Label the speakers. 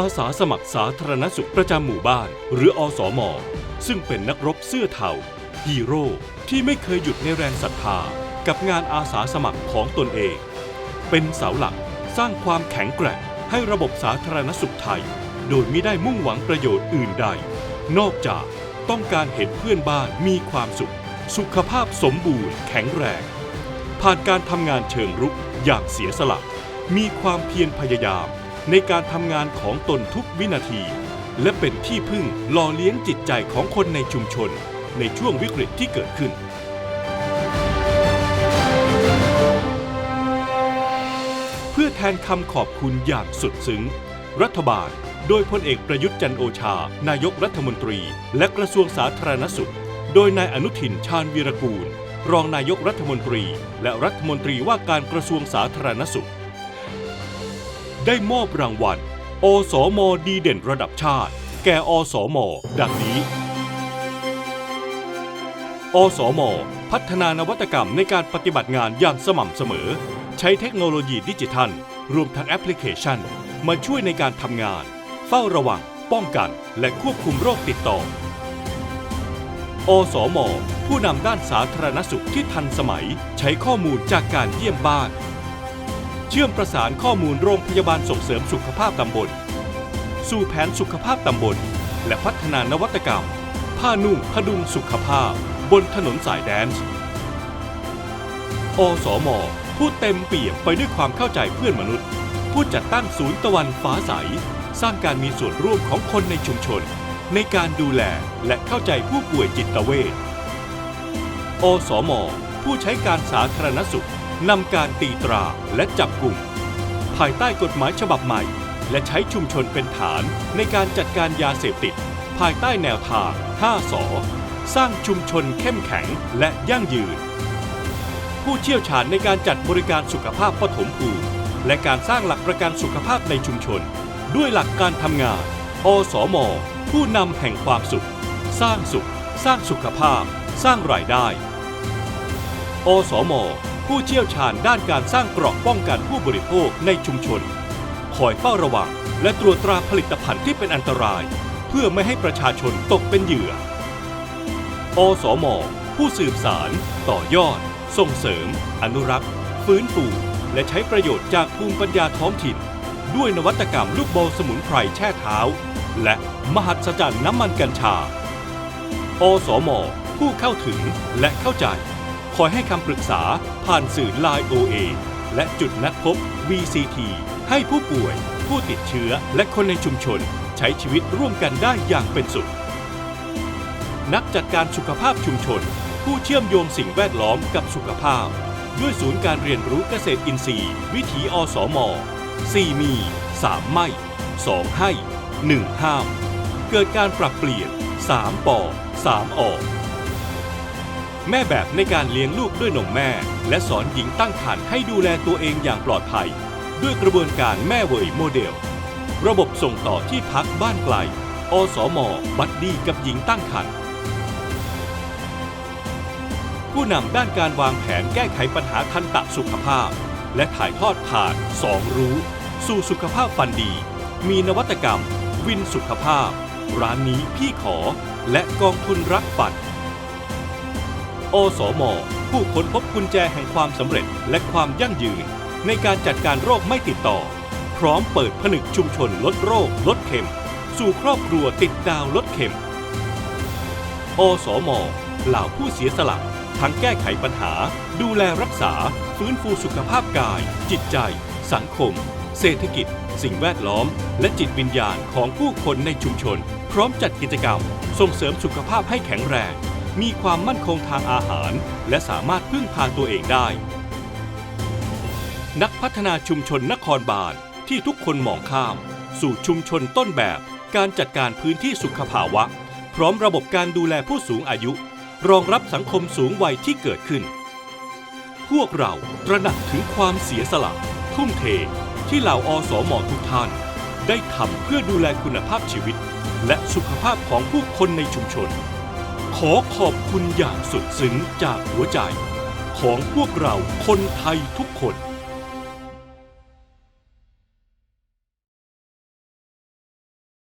Speaker 1: อาสาสมัครสาธารณสุขประจำหมู่บ้าน หรืออสมซึ่งเป็นนักรบเสื้อเทาฮีโร่ที่ไม่เคยหยุดในแรงศรัทธากับงานอาสาสมัครของตนเอง เป็นเสาหลักสร้างความแข็งแกร่งให้ระบบสาธารณสุขไทย โดยไม่ได้มุ่งหวังประโยชน์อื่นใด นอกจากต้องการเห็นเพื่อนบ้านมีความสุข สุขภาพสมบูรณ์แข็งแรง ผ่านการทำงานเชิงรุกอย่างเสียสละ มีความเพียรพยายาม ในการทำงานของตนทุกวินาที และเป็นที่พึ่งหล่อเลี้ยงจิตใจของคนในชุมชน ในช่วงวิกฤตที่เกิดขึ้น เพื่อแทนคำขอบคุณอย่างสุดซึ้ง รัฐบาล โดยพลเอกประยุทธ์จันโอชา นายกรัฐมนตรี และกระทรวงสาธารณสุข โดยนายอนุทินชาญวีรกูล รองนายกรัฐมนตรี และรัฐมนตรีว่าการกระทรวงสาธารณสุข ได้มอบรางวัลอสมดีเด่นระดับชาติ แก่อสม ดังนี้ อสม พัฒนานวัตกรรมในการปฏิบัติงานอย่างสม่ำเสมอ ใช้เทคโนโลยีดิจิทัล รวมทั้งแอปพลิเคชัน มาช่วยในการทำงาน เฝ้าระวัง ป้องกัน และควบคุมโรคติดต่อ อสม ผู้นำด้านสาธารณสุขที่ทันสมัย ใช้ข้อมูลจากการเยี่ยมบ้าน เชื่อมประสานข้อมูลโรงพยาบาลส่งเสริมสุขภาพตำบล สู่แผนสุขภาพตำบล และพัฒนานวัตกรรม ผ้านุ่งพดุงสุขภาพ บนถนนสายแดนซ์อสมผู้เต็มเปี่ยมไปด้วยความเข้าใจเพื่อนมนุษย์ ผู้จัดตั้งศูนย์ตะวันฟ้าใส สร้างการมีส่วนร่วมของคนในชุมชน ในการดูแลและเข้าใจผู้ป่วยจิตเวชอสมผู้ใช้การสาธารณสุข นำการตีตราและจับกลุ่ม ภายใต้กฎหมายฉบับใหม่ และใช้ชุมชนเป็นฐานในการจัดการยาเสพติด ภายใต้แนวทาง 5สอสร้างชุมชนเข้มแข็งและยั่งยืน ผู้เชี่ยวชาญในการจัดบริการสุขภาพปฐมภูมิและการสร้างหลักประกันสุขภาพในชุมชน ด้วยหลักการทำงาน อสม ผู้นำแห่งความสุข สร้างสุข สร้างสุขภาพ สร้างรายได้ อสม ผู้เชี่ยวชาญด้านการสร้างเกราะป้องกันผู้บริโภคในชุมชน คอยเฝ้าระวัง และตรวจตราผลิตภัณฑ์ที่เป็นอันตราย เพื่อไม่ให้ประชาชนตกเป็นเหยื่อ อสม ผู้สืบสาร ต่อยอด ส่งเสริม อนุรักษ์ ฟื้นฟูและใช้ประโยชน์จากภูมิปัญญาท้องถิ่น ด้วยนวัตกรรมลูกบอลสมุนไพรแช่เท้า และมหัศจรรย์น้ำมันกัญชา อสม ผู้เข้าถึงและเข้าใจ อยให้คำปรึกษาผ่านสื่อ Line OA และจุดนัดพบ VCT ให้ผู้ป่วย ผู้ติดเชื้อและคนในชุมชน ใช้ชีวิตร่วมกันได้อย่างเป็นสุข นักจัดการสุขภาพชุมชน ผู้เชื่อมโยงสิ่งแวดล้อมกับสุขภาพ ด้วยศูนย์การเรียนรู้เกษตรอินทรีย์ วิถีอสม 4 มี 3 ไม่ 2 ให้ 1 ห้าม เกิดการปรับเปลี่ยน 3ปอ3ออก แม่แบบในการเลี้ยงลูกด้วยนมแม่ และสอนหญิงตั้งครรภ์ให้ดูแลตัวเองอย่างปลอดภัย ด้วยกระบวนการแม่เวยโมเดล ระบบส่งต่อที่พักบ้านไกล อสม บัดดีกับหญิงตั้งครรภ์ผู้นำด้านการวางแผนแก้ไขปัญหาทันตะสุขภาพ และถ่ายทอดผ่านสองรู้ สู่สุขภาพฟันดี มีนวัตกรรม วินสุขภาพ ร้านนี้พี่ขอ และกองทุนรักฟัน อสม ผู้ค้นพบกุญแจแห่งความสำเร็จและความยั่งยืน ในการจัดการโรคไม่ติดต่อ พร้อมเปิดผนึกชุมชนลดโรค ลดเข็ม สู่ครอบครัวติดดาวลดเข็มอสมเหล่าผู้เสียสละทั้งแก้ไขปัญหา ดูแลรักษา ฟื้นฟูสุขภาพกาย จิตใจ สังคม เศรษฐกิจ สิ่งแวดล้อม และจิตวิญญาณของผู้คนในชุมชน พร้อมจัดกิจกรรม ส่งเสริมสุขภาพให้แข็งแรง มีความมั่นคงทางอาหาร และสามารถพึ่งพาตัวเองได้ นักพัฒนาชุมชนนครบาลที่ทุกคนมองข้าม สู่ชุมชนต้นแบบ การจัดการพื้นที่สุขภาวะ พร้อมระบบการดูแลผู้สูงอายุ รองรับสังคมสูงวัยที่เกิดขึ้น พวกเราตระหนักถึงความเสียสละ ทุ่มเท ที่เหล่าอสมทุกท่าน ได้ทำเพื่อดูแลคุณภาพชีวิต และสุขภาพของผู้คนในชุมชน ขอขอบคุณอย่างสุดซึ้งจากหัวใจ ของพวกเราคนไทยทุกคน